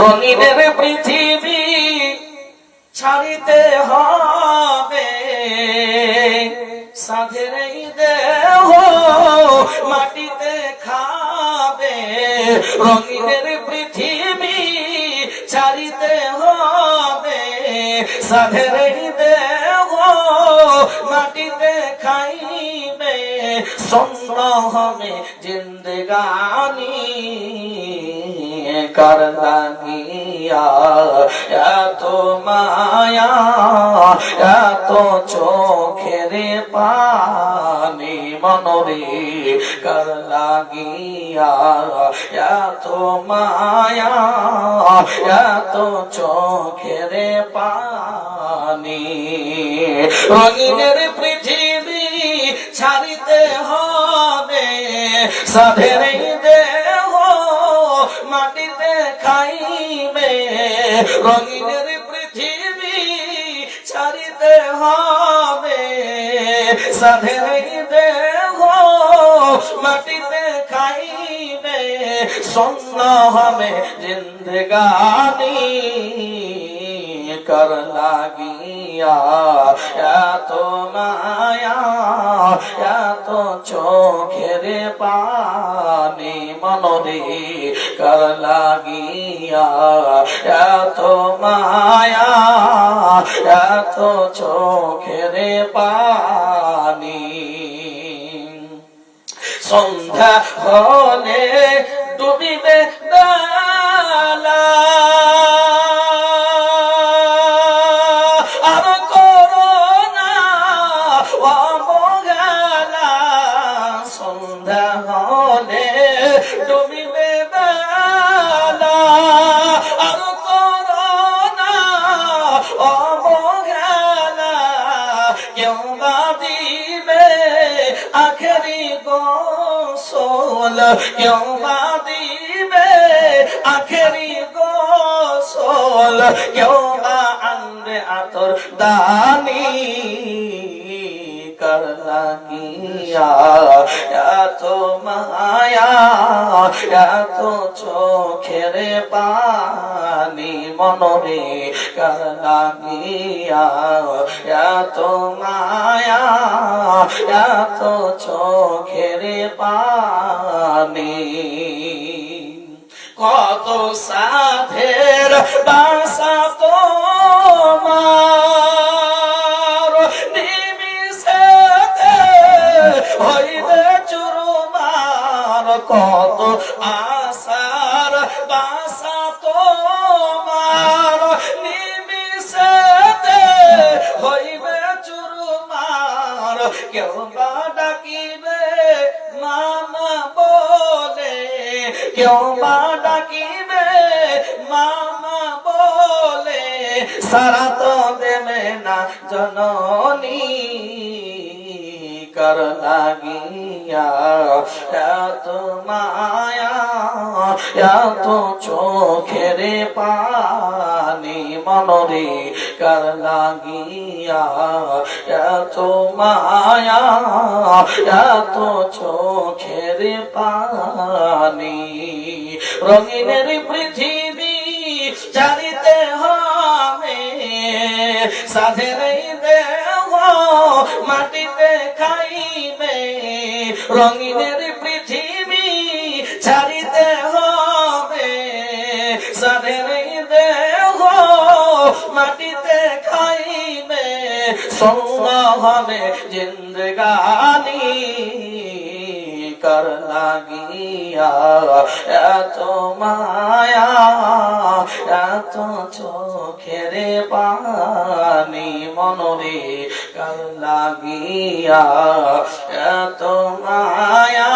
রঙিনের পৃথিবী ছাড়িতে হবে। সাধের দেহ মাটিতে খাবে। রঙিনের পৃথিবী ছাড়িতে হবে। সাধের দেহ মাটিতে খাইবে। সন্ন হবে জিন্দগানি। কর লাগিয়া এত মায়া এত চোখের পানি মনরে কর লাগিয়া এত মায়া এত চোখের পানি রঙিনের পৃথিবী ছাড়িতে হবে, সাধের রঙিনের পৃথিবী ছাড়িতে হবে। সাধের দেহ মাটিতে খাইবে সন্ন হবে জিন্দগানি কর লাগিয়া মায়া এত চোখের পানি মনরে কর লাগিয়া এত মায়া এত চোখের পানি সন্ধ্যা হলে ডুবিবে বেলা আখেরি গোসল কেউ বা দিবে? আখেরি গোসল কেউ বা আনবে আতর দানি? কর লাগিয়া? এত মায়া, এত চোখের পানি মনরে কর লাগিয়া এত মায়া এত চোখের পানি। কত সাধের বাসা তোমার, নিমিষেতে হইবে চুরমার, কত কেউ বা ডাকিবে, মামা বলে, সারা তো দেবে না জননী। কর লাগিয়া, এত মায়া, এত চোখের পানি মনরে কর লাগিয়া, এত মায়া, এত চোখের পানি রঙিনের পৃথিবী জানিতে হবে। সাধের মাটিতে খাইবে। রঙিনের পৃথিবী ছাড়িতে হবে। সাধের দেহ মাটিতে খাইবে। সঙ্গ হবে জিন্দগানি। কর লাগিয়া এত মায়া এত চোখের পানি মনরে কর লাগিয়া এত মায়া